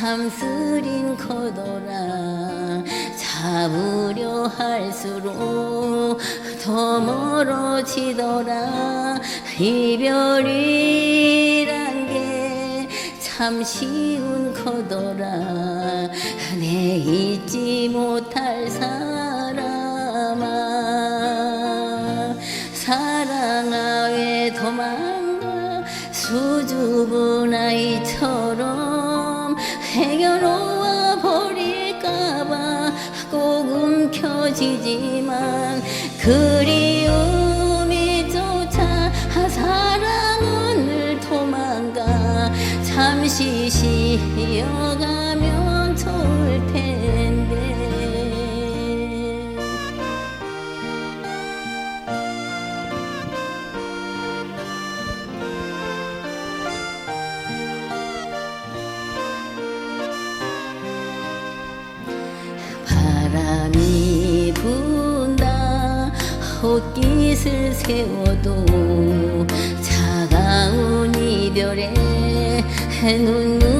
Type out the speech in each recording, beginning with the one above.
참 쓰린 거더라 잡으려 할수록 더 멀어지더라. 이별이란 게 참 쉬운 거더라. 내 잊지 못할 사람아. 사랑아 왜 도망가. 수줍은 아이처럼 행여놓아 버릴까봐 꼭 움켜쥐지만 그리움이 쫓아 사랑은 늘 도망가 잠시 쉬어가면 좋을 텐데 옷깃을 세워도 차가운 이별에 눈물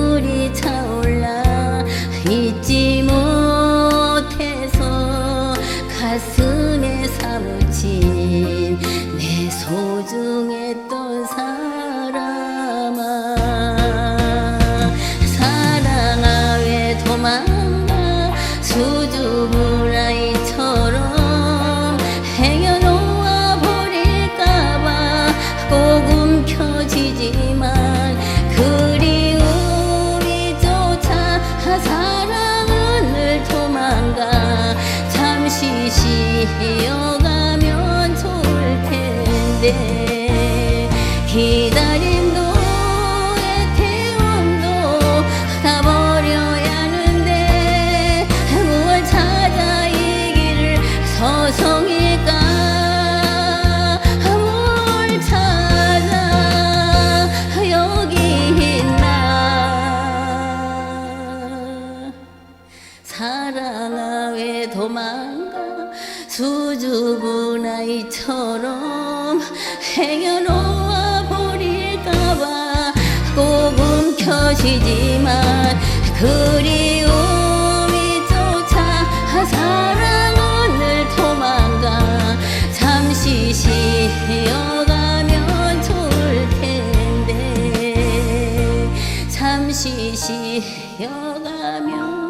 잠시 쉬어가면 좋을 텐데 기다림도 애태움도 다 버려야 하는데 무얼 찾아 이 길을 서성일까? 뭘 찾아 여기 있나? 사랑아 왜 도망가 수줍은 아이처럼 행여놓아 버릴까봐 꼭 움켜쥐지만 그리움이 쫓아 사랑은 늘 도망가 잠시 쉬어가면 좋을 텐데. 잠시 쉬어가면